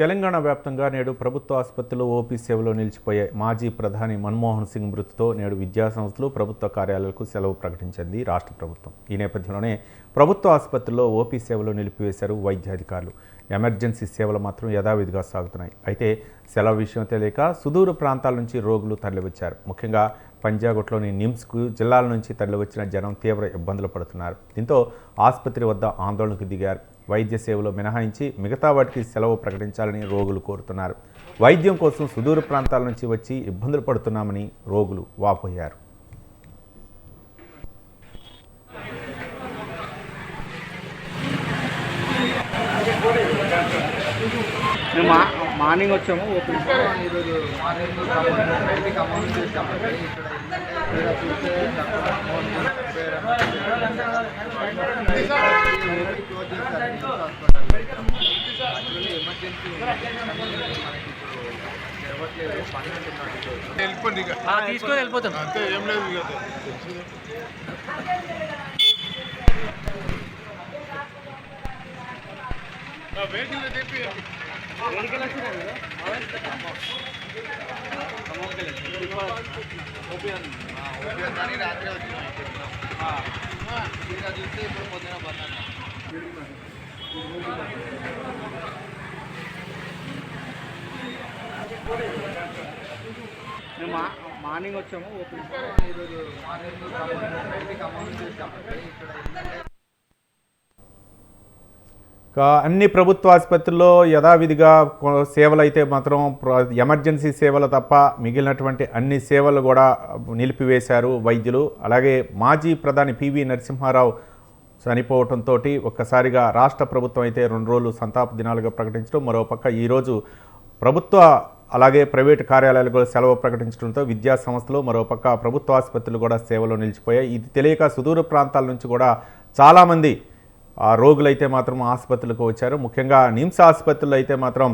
తెలంగాణ వ్యాప్తంగా నేడు ప్రభుత్వ ఆసుపత్రులు ఓపీ సేవలో నిలిచిపోయే మాజీ ప్రధాని మన్మోహన్ సింగ్ మృతితో నేడు విద్యా సంస్థలు ప్రభుత్వ కార్యాలయాలకు సెలవు ప్రకటించింది రాష్ట్ర ప్రభుత్వం. ఈ నేపథ్యంలోనే ప్రభుత్వ ఆసుపత్రుల్లో ఓపీ సేవలు నిలిపివేశారు వైద్యాధికారులు. ఎమర్జెన్సీ సేవలు మాత్రం యథావిధిగా సాగుతున్నాయి. అయితే సెలవు విషయం తెలియక సుదూర ప్రాంతాల నుంచి రోగులు తరలివచ్చారు. ముఖ్యంగా పంజాగుట్లోని నిమ్స్కు జిల్లాల నుంచి తరలివచ్చిన జనం తీవ్ర ఇబ్బందులు పడుతున్నారు. దీంతో ఆసుపత్రి వద్ద ఆందోళనకు దిగారు. వైద్య సేవలు మినహాయించి మిగతా వాటికి సెలవు ప్రకటించాలని రోగులు కోరుతున్నారు. వైద్యం కోసం సుదూర ప్రాంతాల నుంచి వచ్చి ఇబ్బందులు పడుతున్నామని రోగులు వాపోయారు. మా మార్నింగ్ వచ్చాము. ఓపెన్ ఈరోజు మార్నింగ్ ఇక్కడ తీసుకొని వెళ్ళిపోతాం అంతే ఏం లేదు ఇక తెలిసిందే. ఆ, వెహికల్ తెప్పి ఓపీ ఉందని రాత్రి వచ్చినాం ఇక్కడ చూస్తే ఇప్పుడు పొద్దున పన్నాను మేము మార్నింగ్ వచ్చాము ఈరోజు మార్నింగ్ అన్ని ప్రభుత్వ ఆసుపత్రుల్లో యథావిధిగా సేవలు అయితే మాత్రం ఎమర్జెన్సీ సేవలు తప్ప మిగిలినటువంటి అన్ని సేవలు కూడా నిలిపివేశారు వైద్యులు. అలాగే మాజీ ప్రధాని పివి నరసింహారావు చనిపోవడంతో ఒక్కసారిగా రాష్ట్ర ప్రభుత్వం అయితే రెండు రోజులు సంతాప దినాలుగా ప్రకటించడం మరోపక్క ఈరోజు ప్రభుత్వ అలాగే ప్రైవేటు కార్యాలయాలు కూడా సెలవు ప్రకటించడంతో విద్యా సంస్థలు మరోపక్క ప్రభుత్వ ఆసుపత్రులు కూడా సేవలు నిలిచిపోయాయి. ఇది తెలియక సుదూర ప్రాంతాల నుంచి కూడా చాలామంది రోగులైతే మాత్రం ఆసుపత్రులకు వచ్చారు. ముఖ్యంగా నిమ్స్ ఆసుపత్రులు అయితే మాత్రం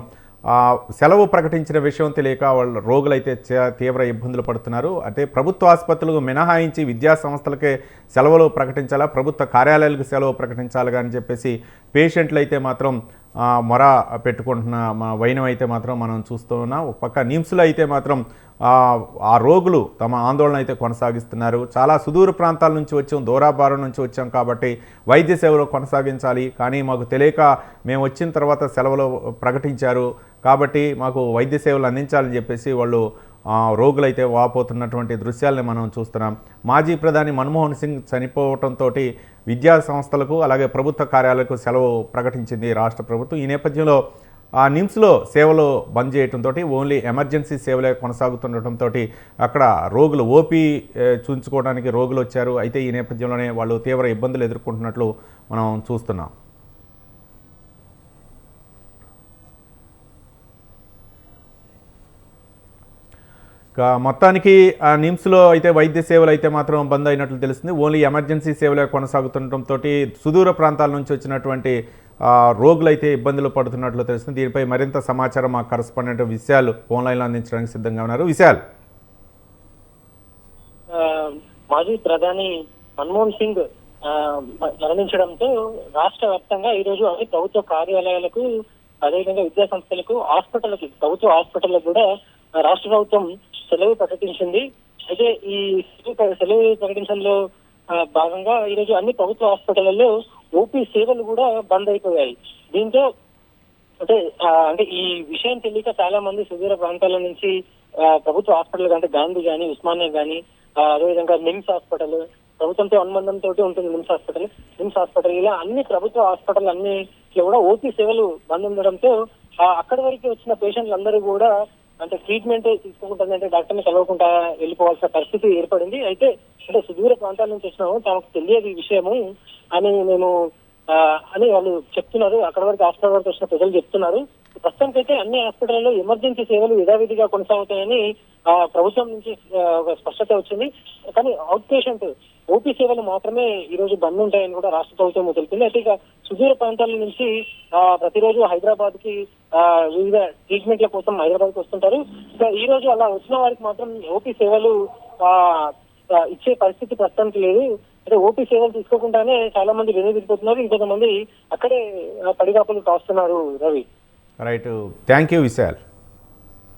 సెలవు ప్రకటించిన విషయం తెలియక వాళ్ళు రోగులైతే తీవ్ర ఇబ్బందులు పడుతున్నారు. అంటే ప్రభుత్వ ఆసుపత్రులకు మినహాయించి విద్యా సంస్థలకే సెలవులు ప్రకటించాలా? ప్రభుత్వ కార్యాలయాలకు సెలవు ప్రకటించాలి అని చెప్పేసి పేషెంట్లు అయితే మాత్రం మొర పెట్టుకుంటున్న మా వైనం అయితే మాత్రం మనం చూస్తూ ఉన్నాం. ఒక పక్క నిమ్స్లో అయితే మాత్రం ఆ, రోగులు తమ ఆందోళన అయితే కొనసాగిస్తున్నారు. చాలా సుదూర ప్రాంతాల నుంచి వచ్చాం దూరాభారం నుంచి వచ్చాం కాబట్టి వైద్య సేవలు కొనసాగించాలి. కానీ మాకు తెలియక మేము వచ్చిన తర్వాత సెలవులు ప్రకటించారు. కాబట్టి మాకు వైద్య సేవలు అందించాలని చెప్పేసి వాళ్ళు రోగులైతే వాపోతున్నటువంటి దృశ్యాలని మనం చూస్తున్నాం. మాజీ ప్రధాని మన్మోహన్ సింగ్ చనిపోవడంతో విద్యా సంస్థలకు అలాగే ప్రభుత్వ కార్యాలయాలకు సెలవు ప్రకటించింది రాష్ట్ర ప్రభుత్వం. ఈ నేపథ్యంలో ఆ నిమ్స్లో సేవలు బంద్ చేయడంతో ఓన్లీ ఎమర్జెన్సీ సేవలే కొనసాగుతుండటంతో అక్కడ రోగులు ఓపీ చూపించుకోవడానికి రోగులు వచ్చారు అయితే ఈ నేపథ్యంలోనే వాళ్ళు తీవ్ర ఇబ్బందులు ఎదుర్కొంటున్నట్లు మనం చూస్తున్నాం. మొత్తానికి ఆ నిమ్స్లో అయితే వైద్య సేవలు అయితే మాత్రం బంద్ అయినట్లు తెలుస్తుంది. ఓన్లీ ఎమర్జెన్సీ సేవలే కొనసాగుతుండటంతో సుదూర ప్రాంతాల నుంచి వచ్చినటువంటి రోగులు అయితే ఇబ్బందులు పడుతున్నట్లు తెలుస్తుంది. దీనిపై మరింత సమాచారం మా కరస్పాండెంట్ విశాల్ ఆన్లైన్లో అందించడానికి సిద్ధంగా ఉన్నారు. విశాల్. మాజీ ప్రధాని మన్మోహన్ సింగ్ మరణించడంతో రాష్ట్ర వ్యాప్తంగా ఈరోజు అన్ని ప్రభుత్వ కార్యాలయాలకు అదేవిధంగా విద్యా సంస్థలకు హాస్పిటల్కి ప్రభుత్వ హాస్పిటల్లకు కూడా రాష్ట్ర ప్రభుత్వం సెలవు ప్రకటించింది. అయితే ఈ సెలవు ప్రకటించడంలో భాగంగా ఈ రోజు అన్ని ప్రభుత్వ హాస్పిటళ్ళలో ఓపీ సేవలు కూడా బంద్ అయిపోయాయి. దీంతో అంటే అంటే ఈ విషయం తెలియక చాలా మంది సుదూర ప్రాంతాల నుంచి ప్రభుత్వ హాస్పిటల్ అంటే గాంధీ గాని ఉస్మానియా గాని అదేవిధంగా నిమ్స్ హాస్పిటల్ ప్రభుత్వంతో అనుబంధంతో ఉంటుంది నిమ్స్ హాస్పిటల్. నిమ్స్ హాస్పిటల్ ఇలా అన్ని ప్రభుత్వ హాస్పిటల్ అన్ని కూడా ఓపీ సేవలు బంద్ ఉండడంతో ఆ, అక్కడి వరకు వచ్చిన పేషెంట్లు అందరూ కూడా అంటే ట్రీట్మెంట్ తీసుకోకుండా అంటే డాక్టర్ని కలవకుండా వెళ్ళిపోవాల్సిన పరిస్థితి ఏర్పడింది. అయితే అంటే సుదూర ప్రాంతాల నుంచి వచ్చినాము తమకు తెలియదు ఈ విషయము అని మేము ఆ, అని వాళ్ళు చెప్తున్నారు. అక్కడ వరకు హాస్పిటల్ వరకు వచ్చిన ప్రజలు చెప్తున్నారు. ప్రస్తుతానికి అయితే అన్ని హాస్పిటల్లో ఎమర్జెన్సీ సేవలు యథావిధిగా కొనసాగుతాయని ఆ, ప్రభుత్వం నుంచి ఒక స్పష్టత వచ్చింది. కానీ అవుట్ పేషెంట్ ఓపీ సేవలు మాత్రమే ఈ రోజు బంద్ ఉంటాయని కూడా రాష్ట్ర ప్రభుత్వం తెలిపింది. అయితే ఇక సుదూర ప్రాంతాల నుంచి ఆ, ప్రతిరోజు హైదరాబాద్కి ఆ, వివిధ ట్రీట్మెంట్ల కోసం హైదరాబాద్కి వస్తుంటారు. ఇక ఈ రోజు అలా వచ్చిన వారికి మాత్రం ఓపీ సేవలు ఆ, ఇచ్చే పరిస్థితి ప్రస్తుతానికి లేదు. అంటే ఓపీ సేవలు తీసుకోకుండానే చాలా మంది వెనుదిరిపోతున్నారు. ఇంకొంతమంది అక్కడే పడిగాపులు కాస్తున్నారు Ravi. Right. Thank you Vishal.